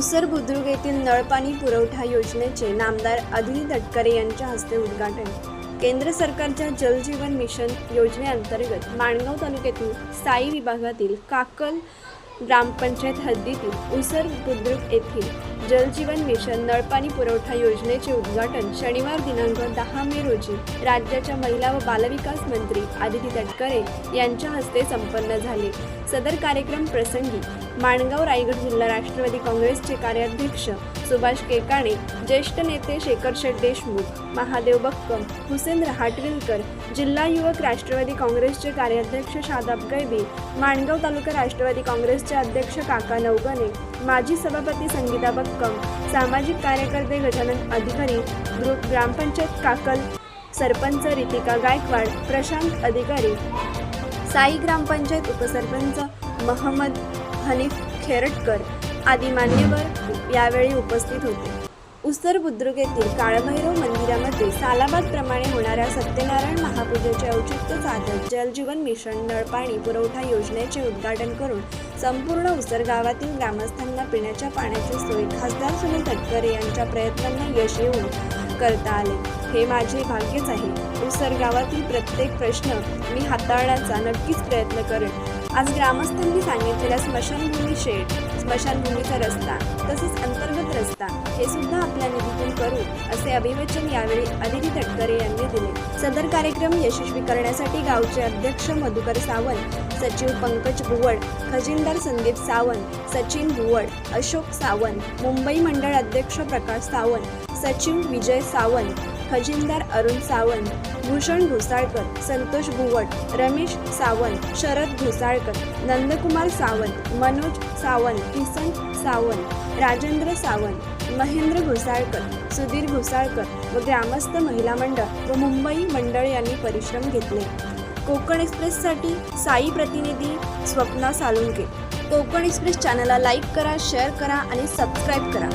उसर बुद्रुक येथील नळपाणी पुरवठा योजनेचे नामदार अदिती तटकरे यांच्या हस्ते उद्घाटन. केंद्र सरकारच्या जलजीवन मिशन योजनेअंतर्गत माणगाव तालुक्यातील साई विभागातील काकल ग्रामपंचायत हद्दीतील उसर बुद्रुक येथील जलजीवन मिशन नळपाणी पुरवठा योजनेचे उद्घाटन शनिवार दिनांक दहा मे रोजी राज्याच्या महिला व बालविकास मंत्री आदिती तटकरे यांच्या हस्ते संपन्न झाले. सदर कार्यक्रम प्रसंगी माणगाव रायगड जिल्हा राष्ट्रवादी काँग्रेसचे कार्याध्यक्ष सुभाष केकाणे ज्येष्ठ नेते शेखर शेठ देशमुख महादेव बक्कम हुसेन रहाटविलकर जिल्हा युवक राष्ट्रवादी काँग्रेसचे कार्याध्यक्ष शादाब गैबी माणगाव तालुका राष्ट्रवादी काँग्रेसचे अध्यक्ष काका नवगणे माजी सभापती संगीता बक्कम सामाजिक कार्यकर्ते गजानन अधिकारी ग्रुप ग्रामपंचायत काकल सरपंच रितिका गायकवाड प्रशांत अधिकारी साई ग्रामपंचायत उपसरपंच महम्मद हनीफ खेरटकर आदी मान्यवर यावेळी उपस्थित होते. उत्तर बुद्रुक येथील काळभैरव मंदिरामध्ये सालाबादप्रमाणे होणाऱ्या सत्यनारायण महापूजेचे औचित्य साधत जलजीवन मिशन नळपाणी पुरवठा योजनेचे उद्घाटन करून संपूर्ण उसर गावातील ग्रामस्थांना पिण्याच्या पाण्याची सोय खासदार सुनील तटकरे यांच्या प्रयत्नांना यश येऊन करता आले. हे माझे भाग्यच आहे. उसर गावातील प्रत्येक प्रश्न मी हाताळण्याचा नक्कीच प्रयत्न करेन. आज ग्रामस्थांनी सांगितलेल्या स्मशानभूमी शेड स्मशानभूमीचा रस्ता तसेच अंतर्गत रस्ता हे सुद्धा आपल्या निधीतून करू असे अभिवचन यावेळी अदिती तटकरे यांनी दिले. सदर कार्यक्रम यशस्वी करण्यासाठी गावचे अध्यक्ष मधुकर सावंत सचिव पंकज भुवड खजिनदार संदीप सावंत सचिन भुवड अशोक सावंत मुंबई मंडळ अध्यक्ष प्रकाश सावंत सचिव विजय सावंत खजिनदार अरुण सावंत भूषण घोसाळकर संतोष भुवट रमेश सावंत शरद घोसाळकर नंदकुमार सावंत मनोज सावंत किसन सावंत राजेंद्र सावंत महेंद्र घोसाळकर सुधीर घोसाळकर व ग्रामस्थ महिला मंडळ व मुंबई मंडळ यांनी परिश्रम घेतले. कोकण एक्सप्रेससाठी साई प्रतिनिधी स्वप्ना सालुंके कोकण एक्सप्रेस चॅनलला लाईक करा शेअर करा आणि सबस्क्राईब करा.